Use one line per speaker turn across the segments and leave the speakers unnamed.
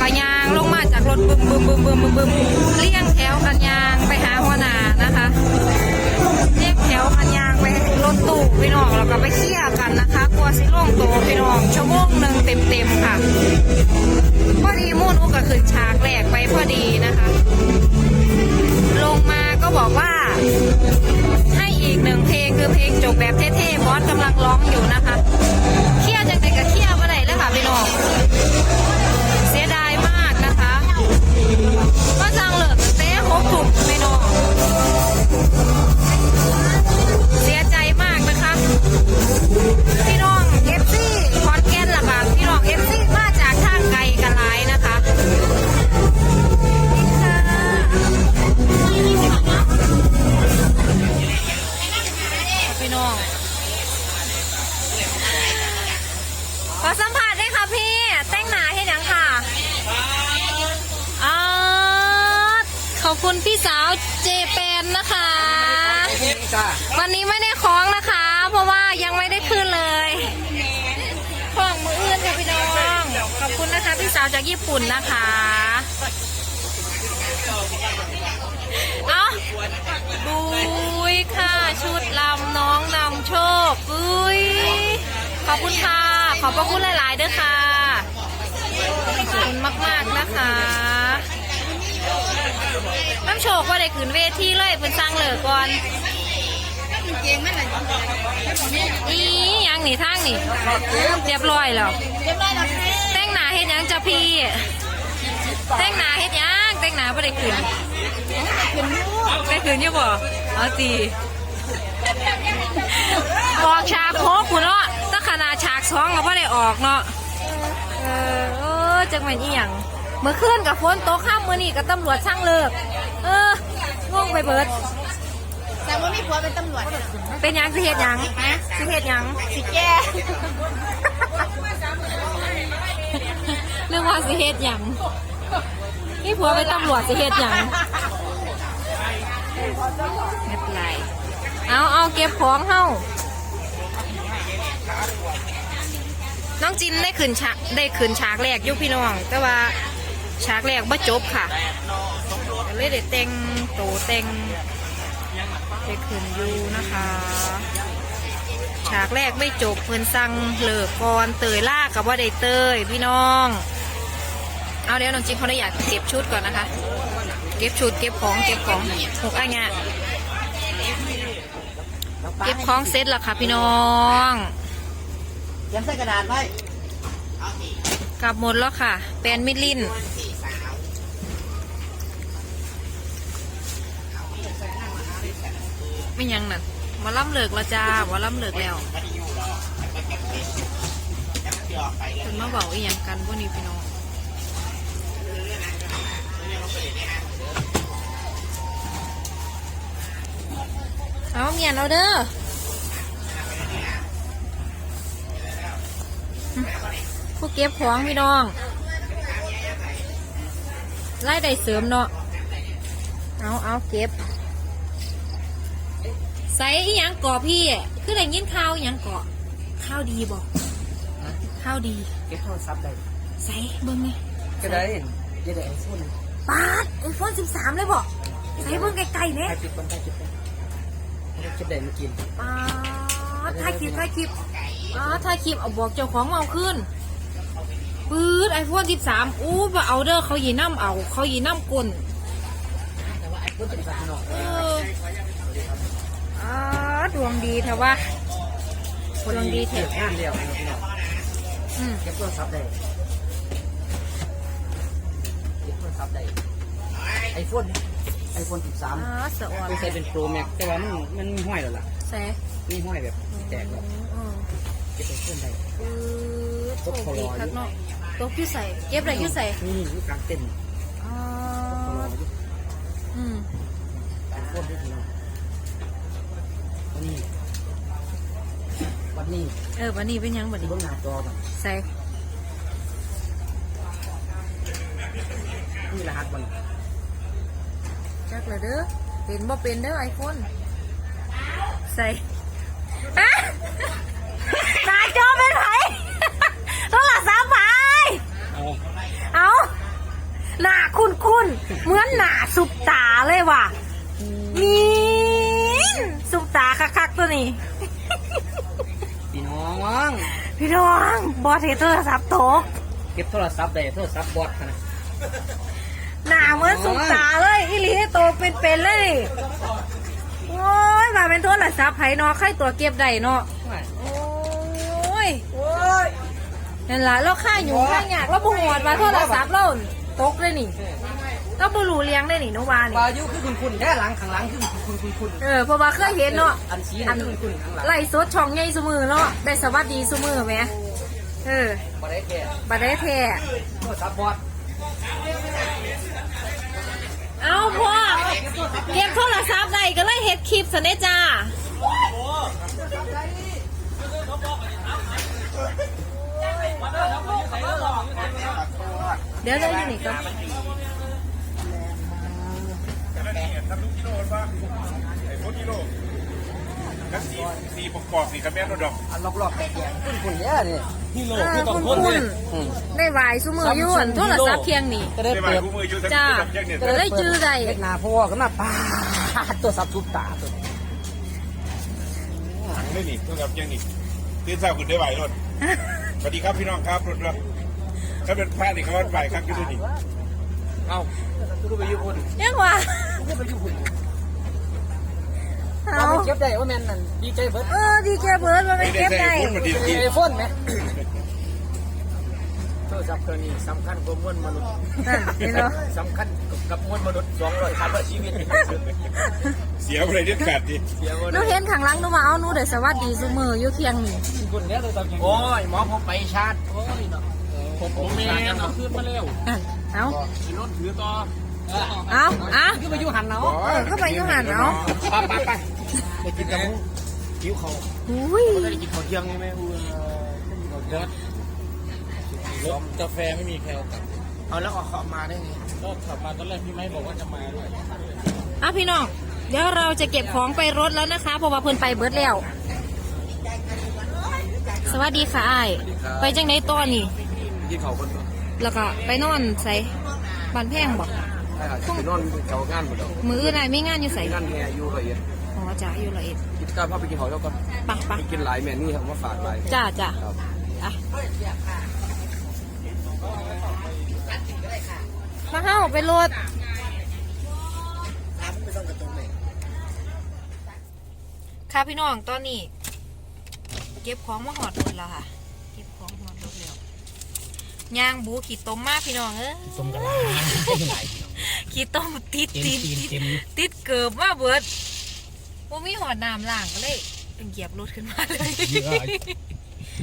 ก็ยางลงมาจากรถบึมบึมบึมบึมบึมบึมเลี่ยงแถวกันยางไปหาหัวหน้านะคะเลี่ยงแถวกันยางไปรถตู้พี่น้องแล้วก็ไปเคลียร์กันนะคะกลัวสิล่องโตพี่น้องชั่วโมงหนึ่งเต็มๆค่ะ ขอสัมผัสได้ค่ะพี่แต่งหนาให้ยังค่ะอ่าขอบคุณพี่สาวเจแปนนะคะ วันนี้ไม่ได้คล้องนะคะ เพราะว่ายังไม่ได้ขึ้นเลยคล้องมืออื่นค่ะพี่น้องขอบคุณนะคะพี่สาวจากญี่ปุ่นนะคะเอาบุยค่ะ ชุดลำน้องนำโชคบุย อบคุณค่ะ ขอบพระคุณหลายๆเด้อค่ะ ขอบคุณมาก ๆ นะคะน้ำโชคว่าได้ขึ้นเวทีเลยเพิ่นสร้างเหลือก่อน
เก่งไหมล่ะ
อียังหนี่ทางนี่เรียบร้อยแล้ว
เรียบร้อยแล้วค่ะ
แต่งหนาเฮ็ดยังจะพี่แต่งหนาเฮ็ดยังแต่งหน้าบ่ได้ขึ้น
ขึ้นลูก
ได้ขึ้นอยู่บ่เอาตี องก็บ่ได้อกเนาะ เออเออจังแม่นอีหยังเมื่อคืนกับฝนตกข้ามมือนี้กับตำรวจช่างเลิก เอองงไปเบิด
แต่ว่ามีผัวเป็นตำรวจ
เป็นหยังสิเฮ็ดหยังสิเฮ็ดหยัง
สิแก่
เรื่องว่าสิเฮ็ดหยังนี่ผัวเป็นตำรวจสิเฮ็ดหยังไม่เป็นไรเอาเอาเก็บของเฮา น้องจินได้ขึ้นฉากได้ขึ้นฉากแรกยุพี่น้อง แต่ว่าฉากแรกบ่จบค่ะเลยได้แต่งโตแต่งได้ขึ้นยูนะคะ ฉากแรกไม่จบเพิ่นสั่งเลิกก่อนเตยล่ากับว่าได้เตยพี่น้อง เอาเดี๋ยวน้องจิ๊บเขาได้อยากเก็บชุดก่อนนะคะ เก็บชุดเก็บของเก็บของหกอะไรเงี้ยเก็บของเสร็จแล้วค่ะพี่น้อง
ยังใส่กระดาษไว้
กลับหมดแล้วค่ะ แปนมิดลินไม่ยังนั่นมาล่ำเลิกแล้วจ้ามาล่ำเลิกแล้วถึงมาบอกอีหยังกันพวกนี้พี่น้องเอาเมียนเอาเด้อ ผู้เก็บของพี่น้องไล่ได้เสริมเนาะเอาเอาเก็บ ใส่อีหยังเกาะพี่คือได้ยินข่าวอีหยังเกาะข้าวดีบอกข้าวดี
เก็บโทรศัพท์ได้
ใส่เบิ้งนี่
ก็ได้จะได้ไอโฟน
ปาดไอโฟนสิบสามเลยบอกใส่เบิ้งไกลๆเนี่ย
ถ่ายคลิปคนถ่ายคลิปคนเก็บได้มากิน
ปาดถ่ายคลิปถ่ายคลิป อ๋อถ่ายคลิปเอาบอกเจ้าของมาเอาขึ้นปื๊ดไอโฟนสิบสามอู้บ่เอาเด้อเขาหยีน้ำเอา เขาหยีน้ำกลน
แต่ว่าไอโฟนเป็นสัตว์นอก
เอออ๋อดวงดีเถอะวะดวงดีเถ
เก็
อะ
บงานเดียวพี่น้อง
อืม
เก็บโทรศัพท์ได้เก็บโทรศัพท์ได้ไอโฟนไอโฟนสิบสาม
อ๋อสะอ่อน
ต้องใช้เป็นโปรแม็กแต่ว่ามันมันมีห้อยแล้วล่ะ
ใส่
มีห้อยแบบแตกแล้ว
อืม
เก็บไอโฟนได้
ปื๊ดโชคดีครับเนาะตกอยุ่ใส่เก็บอะไรอยุ่ใส่
นี่อยู่กลางเต็นท์
อ๋ออืม
ไอโฟนด้วยพี่น้องวันนี้วันนี้
เออวันนี้เป็นหยังวัน
ที่
นี้
เบื้องหน้าจอแบบ
ใส่
นี่รหัสมัน
จักเลยเด้อเป็นบ่เป็นเด้อไอโฟนใส่อะ หน้าจอเป็นไผโทรศัพท์ไผ
เอา
เอาหน้าคุ้นคุ้นๆเหมือนหน้าสุปตาเลยว่ะมีนสุปตาคักๆตัวนี้
อง
พี่น้องบอสเฮโทรศัพท์ตก
เก็บโทรศัพท์ได้โทรศัพท์บอดนะ
หนาเหมือนสุกตาเลย อีหลีโตเป็นๆเลย โอ้ยมาเป็นโทรศัพท์ไผเนาะใครตัวเก็บได้เนาะโอ้ย
โอ้ย
นั่นล่ะเราค่าอยู่ค่าอยากแล้วบุหวดมาโทรศัพท์เราตกเลยนี่เราบุรูเลี้ยงได้นี่นุวานี่
วายุคือคุณคุณแค่หลังข้างหลังคือคุณคุณคุณ
เออเพราะว่าเคยเห็นเนาะ
อันสีนั่นคือคุณข้างหลัง
ไล่สดช่องใหญ่สมือเนาะได้สวัสดีสมือไหมเออ
บ่ได้แค่
บัดได้แท้
โทรศัพท์บอด
เอาพ่อเก็บโทรศัพท์ได้ก็เลยเฮ็ดคลิปซะเด้จ้า เดี๋ยวเลยอยู่นี่ก็
แล้วสีสีประกอบสีกระแมนรถดอก
อันรอบๆแก่ๆคุณคุณเนี่ยนี่
ฮีโร่
เออ
คือต้อง
คุณ
คน
คุ
เล
ณ
ย
อืม
ได้วายสมืออยู่อั่นโทรศัพท์เพียงนี่
ก็ได้
ได้มา
เปิด
คู่มืออยู่ทั้ง
จ้า
ทั้งแจ้งเนี่ย
เออได้จื้อได้
เล็กหนาพ่อก็มาป้าดโทรศัพท์ทุบตาตัว
ถังได้นี่ต้องกับแจ้งนี่ตื่นเช้าขึ้นได้ไหวรถ สวัสดีครับพี่น้องครับรถรถถ้าเป็นพระนี่เขาว่าไหวครับอยู่ด้วยนี่
เอ้าคือไปอยู่คุณ
ยังว่า
คือไปอยู่คุณ
เอา
เราไปเก็บได้ว่าแม่นนั่นดีใจเบิด
เออดีเจเบิร์ดมาไป
ไม่ได้
เก็บ
ใส่
ได้
พุทธประดิษฐ์
ไอโฟนไหมโทร ศัพท์เครื่องนี้สำคัญกว่ามวลมนุษย์
นั่นเห็นเนาะ
สำคัญกับมวลมนุษย์สองร้อยพันชีวิต
เสียอะไรเด็ดขาดดิ
เสียเงิน
หนูเห็นข้างหลังหนูมาเอาหนูได้สวัสดีสมืออยู่เคียงนี่
คนเนี้ยเลยตอนโอ้ยหมอผมไปชาร์จโอ้ยเนาะผมผมชาร์จเอาขึ้นมาเร็ว
อะเอา
ขี่รถถือต่อ
เอาอะ
ขึ้นมาอยู่หันเนาะ
เออเข้าไปอยู่หันเอา
ไปไปไปไปกินกับมึงคิ้วเขา
อุ้ย
ไม่ได้กินข้าวเที่ยงไงแม่อูเดิน
รถกาแฟไม่มีแคล
เอาแล้วเอาขับมาได้ไง
ก็ขับมาตอนแรกพี่ไม้บอกว่าจะมาด้วย
อะพี่น้องเดี๋ยวเราจะเก็บของไปรถแล้วนะคะเพราะว่าเพิ่นไปเบิดแล้ว สวัสดีค่ะอ้ายไปจังไหนตอนนี่
กินเขาคน
แล้วก็ไปนอนใส่บ้านแพงบอก
ไปนอนแถวงานหมดแล้ว
มืออื่นอ้ายไม่งานอยู่ใส่
งานแง่อยู่ละเอียด
อ๋อจ้าอยู่ละเอ็ด
กินข้าวพาไปกินเขาแล้วก็
ปะปะ
ไปกินหลายแม่นี่ครับว่าฝากหลาย
จ้าจ้า
ครับ
อะ มาเข้าไปรถค่ะพี่น้องตอนนี้ เก็บของมาหอดรถแล้วค่ะ เก็บของหอดรถแล้วย่างบูขีดต้มมากพี่น้องเอ้ย
สมกันไม่ใช่ไหน
ขีดต้มติด
เต็ม
ติด
ตีน
ติด
เต็ม
ติดเกือบมาเบิดว่ามีหอดน้ำล่างก็เลยเหยียบรถขึ้นมาเลย
เยอะ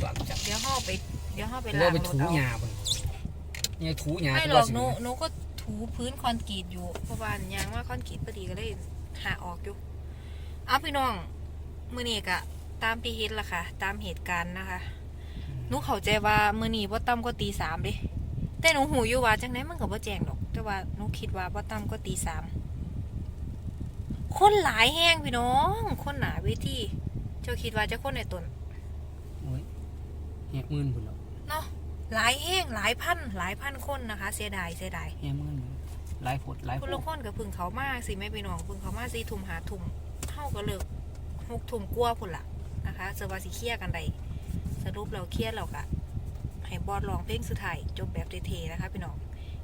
ตอนจับ
เดี๋ยวห่อไป เดี๋ยวห่อไป
เรา
ล้าง
ไป
รถ
ถู
เอา
หญ้าบน เนี่ยถูหญ้า
ไม่หรอกหนูหนูก็ถูพื้นคอนกรีตอยู่เพราะว่ายางว่าคอนกรีตพอดีก็เลยหาออกอยู่เอาพี่น้องมือนี้กะตามที่เห็นล่ะค่ะ ตามเหตุการณ์นะคะหนูเข้าใจว่ามือนี้ว่าต่ำก็ตีสามเด้แต่หนูหูอยู่ว่าจังไหนมันก็บ่แจ้งดอก แต่ว่าหนูคิดว่าว่าต่ำก็ตีสามคนหลายแห้งพี่น้อง คนหนาเวทีเจ้าคิดว่าจะคนในตน
โอ้ยแหกมื่นพุ่นแล้ว
เนาะ หลายแห้งหลายพันหลายพันคนนะคะ เสียดายเสียดาย
แหกมื่นหลายฝดหลายฝ
คน
ด
ละคนกับพึ่งเขามากสิแม่พี่น้องพึ่งเขามากสิทุ่มหาทุ่มเท่าก็เลิกหกทุ่มกลัวาพุ่นละนะคะเซอร์วาสิเคลียร์กันใดสรุปเราเคลียร์เรากะให้บอดลองเพลงสุดท้ายจบแบบเท่ๆนะคะพี่น้อง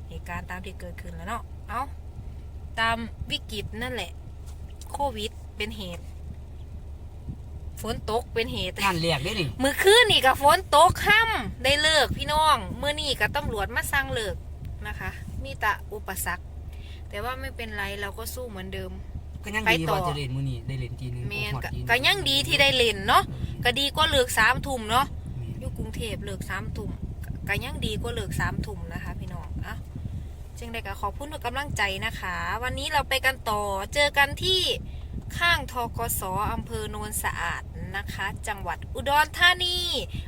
เหตุการณ์ตามที่เกิดขึ้นแล้วเนาะเอาตามวิกฤตนั่นแหละ โควิดเป็นเหตุ ฝนตกเป็นเหตุ
งานเรียกได้ดิ
มือคืนนี่กับฝนตกค่ำได้เลิกพี่น้องเมื่อนี่กับตำรวจมาสั่งเลิกนะคะ มีแต่อุปสรรค แต่ว่าไม่เป็นไรเราก็สู้เหมือนเดิม
ก็ยัง
ไป
ดี
ต่อ
ว่าจะเล่นมื้อนี้ได้เล่นทีนึง
แมน
ฮอด
ก็
ทีนึ
ก็ยังดีที่ได้เล่นเนาะก็ดีกว่าเลิกสามทุ่มเนาะ
แม่น
อยู่กรุงเทพเลิกสามทุ่มก็ก็ยังดีกว่าเลิกสามทุ่มนะคะ พี่น้องอะจึงได้ก็ขอบคุณทุกกำลังใจนะคะ วันนี้เราไปกันต่อเจอกันที่ข้างทกสอำเภอโนนสะอาด นะคะ จังหวัดอุดรธานี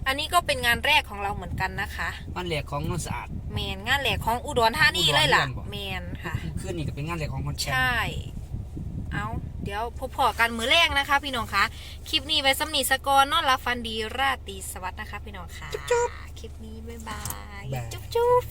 อันนี้ก็เป็นงานแรกของเราเหมือนกันนะคะ
งานเรียกของนนสะอาด
แมนงานแหลกของอุดรธานีเลยล่ะ
อุดรเดือนบ่
แมนค่ะ
คืนนี้ก็เป็นงานเรียกของคนแชมป์
ใช่ เอาเดี๋ยวพบพอกันมือแรกนะคะ พี่น้องคะ คลิปนี้ไว้สำนีสกอนนอนรับฟันดีราตรีสวัสดิ์นะคะ พี่น้องค่ะคลิปนี้บ๊ายบาย จุ๊บจุ๊บ